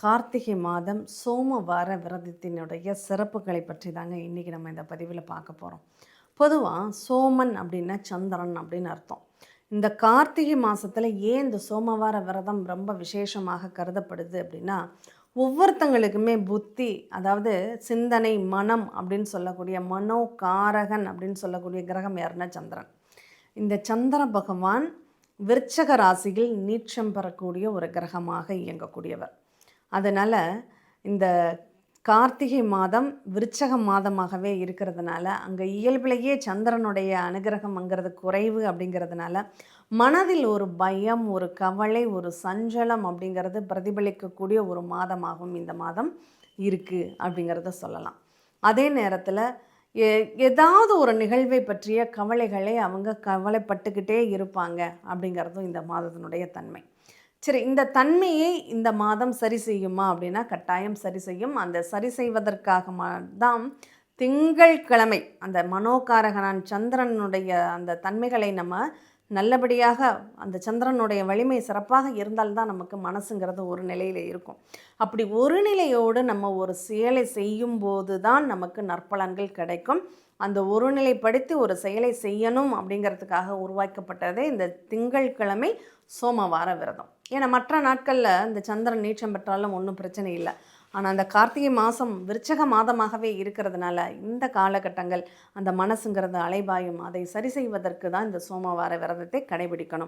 கார்த்திகை மாதம் சோமவார விரதத்தினுடைய சிறப்புகளை பற்றி தாங்க இன்றைக்கி நம்ம இந்த பதிவில் பார்க்க போகிறோம் பொதுவாக சோமன் அப்படின்னா சந்திரன் அப்படின்னு அர்த்தம். இந்த கார்த்திகை மாதத்தில் ஏன் இந்த சோமவார விரதம் ரொம்ப விசேஷமாக கருதப்படுது அப்படின்னா ஒவ்வொருத்தங்களுக்குமே புத்தி அதாவது சிந்தனை மனம் அப்படின்னு சொல்லக்கூடிய மனோ காரகன் அப்படின்னு சொல்லக்கூடிய கிரகம் யாருன்னா சந்திரன். இந்த சந்திர பகவான் விருச்சக ராசியில் நீச்சம் பெறக்கூடிய ஒரு கிரகமாக இயங்கக்கூடியவர். அதனால் இந்த கார்த்திகை மாதம் விருச்சக மாதமாகவே இருக்கிறதுனால அங்கே இயல்பிலேயே சந்திரனுடைய அனுகிரகம்ங்கிறது குறைவு அப்படிங்கிறதுனால மனதில் ஒரு பயம் ஒரு கவலை ஒரு சஞ்சலம் அப்படிங்கிறது பிரதிபலிக்கக்கூடிய ஒரு மாதமாகவும் இந்த மாதம் இருக்குது அப்படிங்கிறத சொல்லலாம். அதே நேரத்தில் எ- ஏதாவது ஒரு நிகழ்வை பற்றிய கவலைகளை அவங்க கவலைப்பட்டுக்கிட்டே இருப்பாங்க அப்படிங்கிறதும் இந்த மாதத்தினுடைய தன்மை. சரி இந்த தன்மையை இந்த மாதம் சரி செய்யுமா அப்படின்னா கட்டாயம் சரி செய்யும். அந்த சரி செய்வதற்காக தான் திங்கள்கிழமை அந்த மனோகாரகனான் சந்திரனுடைய அந்த தன்மைகளை நம்ம நல்லபடியாக அந்த சந்திரனுடைய வலிமை சிறப்பாக இருந்தால்தான் நமக்கு மனசுங்கிறது ஒரு நிலையில் இருக்கும். அப்படி ஒரு நிலையோடு நம்ம ஒரு செயலை செய்யும் போது தான் நமக்கு நற்பலன்கள் கிடைக்கும். அந்த ஒருநிலைப்படுத்தி ஒரு செயலை செய்யணும் அப்படிங்கிறதுக்காக உருவாக்கப்பட்டதே இந்த திங்கட்கிழமை சோமவார விரதம். ஏன்னா மற்ற நாட்களில் இந்த சந்திரன் நீச்சம் பெற்றாலும் ஒன்றும் பிரச்சனை இல்லை. ஆனால் அந்த கார்த்திகை மாதம் விருச்சக மாதமாகவே இருக்கிறதுனால இந்த காலகட்டங்கள் அந்த மனசுங்கிறது அலைபாயும் அதை சரி செய்வதற்கு தான் இந்த சோமவார விரதத்தை கடைபிடிக்கணும்.